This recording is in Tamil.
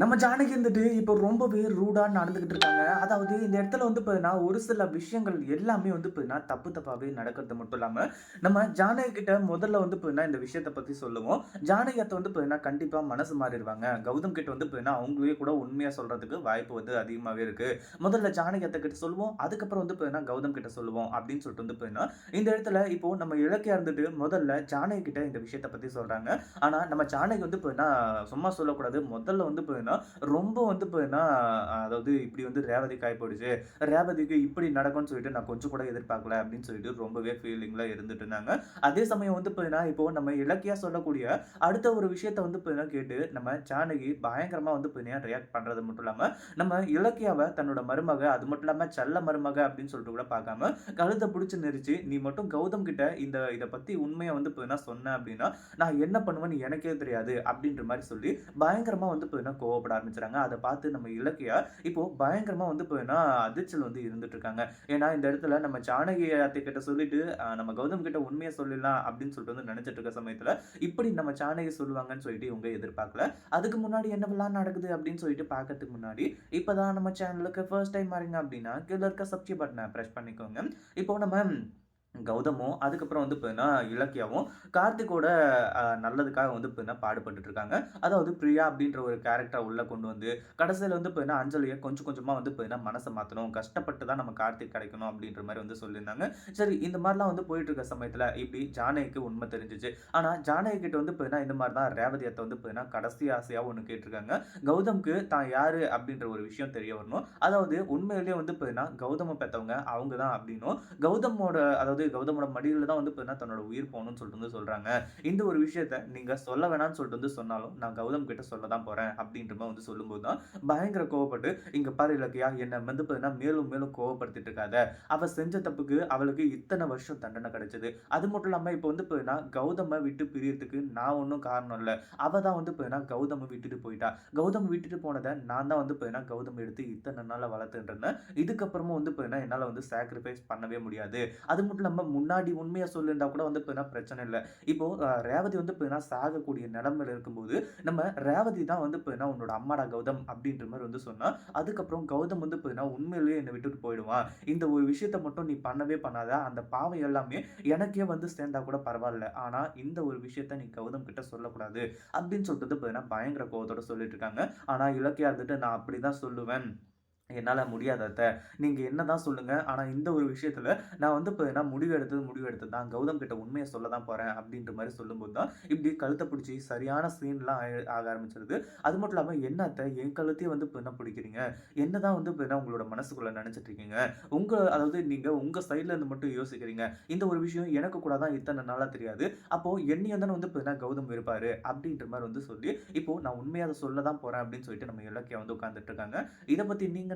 நம்ம ஜானகி வந்துட்டு இப்போ ரொம்பவே ரூடாக நடந்துக்கிட்டு இருக்காங்க. அதாவது இந்த இடத்துல வந்து பார்த்தீங்கன்னா ஒரு சில விஷயங்கள் எல்லாமே வந்து பார்த்தீங்கன்னா தப்பு தப்பாகவே நடக்கிறது மட்டும் இல்லாமல் நம்ம ஜானகி கிட்ட முதல்ல வந்து பார்த்தீங்கன்னா இந்த விஷயத்தை பற்றி சொல்லுவோம். ஜானகத்தை வந்து பார்த்தீங்கன்னா கண்டிப்பாக மனசு மாறிடுவாங்க. கௌதம் கிட்ட வந்து பார்த்தீங்கன்னா அவங்களே கூட உண்மையாக சொல்கிறதுக்கு வாய்ப்பு வந்து அதிகமாகவே இருக்குது முதல்ல ஜானகத்தை கிட்ட சொல்லுவோம். அதுக்கப்புறம் வந்து பார்த்தீங்கன்னா கௌதம் கிட்ட சொல்லுவோம் அப்படின்னு சொல்லிட்டு வந்து பார்த்தீங்கன்னா இந்த இடத்துல இப்போ நம்ம இலக்கியா இருந்துட்டு முதல்ல ஜானகி கிட்ட இந்த விஷயத்தை பற்றி சொல்கிறாங்க ஆனால் நம்ம ஜானகி வந்து இப்போ சும்மா சொல்லக்கூடாது. முதல்ல வந்து இப்போ ரொம்ப வந்து இப்போ அதாவது இப்படி வந்து ரேவதி காய்ப்போடுச்சு போயிடுச்சு ரேவதிக்கு இப்படி நடக்கும்னு சொல்லிட்டு நான் கொஞ்சம் கூட எதிர்பார்க்கல அப்படின்னு சொல்லிட்டு ரொம்பவே ஃபீலிங்ல இருந்துட்டு இருந்தாங்க. அதே சமயம் வந்து இப்போ இப்போ நம்ம இலக்கியா சொல்லக்கூடிய அடுத்த ஒரு விஷயத்த வந்து இப்போ கேட்டு நம்ம ஜானகி பயங்கரமா வந்து இப்போ ரியாக்ட் பண்றது மட்டும் இல்லாம நம்ம இலக்கியாவை தன்னோட மருமக அது மட்டும் இல்லாம செல்ல மருமக அப்படின்னு சொல்லிட்டு கூட பார்க்காம கழுத்தை பிடிச்சி நெரிச்சு நீ மட்டும் கௌதம் கிட்ட இந்த இதை பத்தி உண்மையை வந்து இப்போ சொன்னேன் அப்படின்னா நான் என்ன பண்ணுவேன்னு எனக்கே தெரியாது அப்படின்ற மாதிரி சொல்லி பயங்கரமா வந்து இப்போ கோவப்பட ஆரம்பிச்சுறாங்க. அதை பார்த்து நம்ம இலக்கியா இப்போ பயங்கரமா வந்து போயின்னா அதிர்ச்சல் வந்து இருந்துட்டு இருக்காங்க ஏன்னா இந்த இடத்துல நம்ம ஜானகி அத்தை கிட்ட சொல்லிட்டு நம்ம கௌதம் கிட்ட உண்மையை சொல்லிடலாம் அப்படின்னு சொல்லிட்டு வந்து நினைச்சிட்டு இருக்க சமயத்துல இப்படி நம்ம ஜானகி சொல்லுவாங்கன்னு சொல்லிட்டு இவங்க எதிர்பார்க்கல. அதுக்கு முன்னாடி என்னவெல்லாம் நடக்குது அப்படின்னு சொல்லிட்டு பார்க்கறதுக்கு முன்னாடி இப்போதான் நம்ம சேனலுக்கு ஃபர்ஸ்ட் டைம் வரீங்க அப்படின்னா கீழே இருக்க சப்ஸ்கிரைப் பட்டனை ப்ரெஸ் பண்ணிக்கோங்க. இப்போ நம்ம கௌதமும் அதுக்கப்புறம் வந்து பார்த்தீங்கன்னா இலக்கியாவும் கார்த்திகோட நல்லதுக்காக வந்து பார்த்தீங்கன்னா பாடுபட்டு இருக்காங்க அதாவது பிரியா அப்படின்ற ஒரு கேரக்டரை உள்ளே கொண்டு வந்து கடைசியில் வந்து பார்த்தீங்கன்னா அஞ்சலியை கொஞ்சம் கொஞ்சமாக வந்து பார்த்தீங்கன்னா மனசை மாற்றணும் கஷ்டப்பட்டு தான் நம்ம கார்த்திக் கிடைக்கணும் அப்படின்ற மாதிரி வந்து சொல்லியிருந்தாங்க. சரி இந்த மாதிரிலாம் வந்து போயிட்டு இருக்க சமயத்தில் இப்படி ஜானகிக்கு உண்மை தெரிஞ்சிச்சு. ஆனால் ஜானகி கிட்ட வந்து பார்த்தீங்கன்னா இந்த மாதிரி தான் ரேவதியத்தை வந்து பார்த்தீங்கன்னா கடைசி ஆசையாக ஒன்று கேட்டிருக்காங்க. கௌதம்க்கு தான் யார் அப்படின்ற ஒரு விஷயம் தெரிய வரணும். அதாவது உண்மையிலேயே வந்து பார்த்தீங்கன்னா கௌதமை பெற்றவங்க அவங்க தான் அப்படின்னும். கௌதமோட அதாவது கௌதமோட மடியில் தான் வந்து பார்த்தீங்கன்னா தன்னோட உயிர் போகணும்னு சொல்லிட்டு வந்து சொல்கிறாங்க இந்த ஒரு விஷயத்த நீங்கள் சொல்ல வேணாம்னு சொல்லிட்டு வந்து சொன்னாலும் நான் கௌதம் கிட்ட சொல்ல தான் போகிறேன் அப்படின்ற மாதிரி வந்து சொல்லும்போது தான் பயங்கர கோவப்பட்டு இங்கே பாரு இலக்கியா என்னை வந்து பார்த்தீங்கன்னா மேலும் மேலும் கோவப்படுத்திட்டு இருக்காத. அவள் செஞ்ச தப்புக்கு அவளுக்கு இத்தனை வருஷம் தண்டனை கிடைச்சது. அது மட்டும் இல்லாமல் இப்போ வந்து பார்த்தீங்கன்னா கௌதமை விட்டு பிரியறதுக்கு நான் ஒன்றும் காரணம் இல்லை. அவள் தான் வந்து பார்த்தீங்கன்னா கௌதமை விட்டுட்டு போயிட்டா. கௌதம் விட்டுட்டு போனதை நான் தான் வந்து பார்த்தீங்கன்னா கௌதம் எடுத்து இத்தனை நாளில் இருந்தேன். இதுக்கப்புறமும் வந்து பார்த்தீங்கன்னா என்னால் வந்து சாக்ரிஃபைஸ் பண்ணவே முடியாது. அது மட்டும் இல்லாமல் நம்ம முன்னாடி உண்மையை சொல்லுண்டா கூட வந்து இப்போ பிரச்சனை இல்லை. இப்போ ரேவதி வந்து பார்த்தீங்கன்னா சாகக்கூடிய நிலமையில இருக்கும்போது நம்ம ரேவதி தான் வந்து பார்த்தீங்கன்னா உன்னோட அம்மாடா கௌதம் அப்படின்ற மாதிரி வந்து சொன்னா அதுக்கப்புறம் கௌதம் வந்து பார்த்தீங்கன்னா உண்மையிலேயே என்னை விட்டுட்டு போயிடுவான். இந்த ஒரு விஷயத்த மட்டும் நீ பண்ணவே பண்ணாத. அந்த பாவை எல்லாமே எனக்கே வந்து சேர்ந்தா கூட பரவாயில்ல. ஆனா இந்த ஒரு விஷயத்த நீ கௌதம் கிட்ட சொல்லக்கூடாது அப்படின்னு சொல்லிட்டு இப்போ பயங்கர கோவத்தோட சொல்லிட்டு இருக்காங்க. ஆனா இலக்கியா இருந்துட்டு நான் அப்படிதான் சொல்லுவேன். என்னால் முடியாத அத்தை. நீங்கள் என்ன தான் சொல்லுங்கள் ஆனால் இந்த ஒரு விஷயத்தில் நான் வந்து இப்போ என்ன முடிவு எடுத்தது முடிவு எடுத்தது தான். கௌதம் கிட்ட உண்மையை சொல்ல தான் போகிறேன் அப்படின்ற மாதிரி சொல்லும்போது தான் இப்படி கழுத்தை பிடிச்சி சரியான சீன்லாம் ஆக ஆரம்பிச்சிருது அது மட்டும் இல்லாமல் என்ன அத்தை? என் கழுத்தையே வந்து இப்போ என்ன பிடிக்கிறீங்க? என்ன தான் வந்து இப்போ என்ன உங்களோட மனசுக்குள்ளே நினச்சிட்டு இருக்கீங்க? உங்கள் அதாவது நீங்கள் உங்கள் சைட்லேருந்து மட்டும் யோசிக்கிறீங்க. இந்த ஒரு விஷயம் எனக்கு கூட தான் இத்தனை நாளாக தெரியாது. அப்போது என்னையும் தானே வந்து இப்போ என்ன கௌதம் இருப்பார்? அப்படின்ற மாதிரி வந்து சொல்லி இப்போது நான் உண்மையாக அதை சொல்ல தான் போகிறேன் அப்படின்னு சொல்லிட்டு நம்ம இலக்கியம் வந்து உட்காந்துட்டு இருக்காங்க. இதை பற்றி நீங்கள்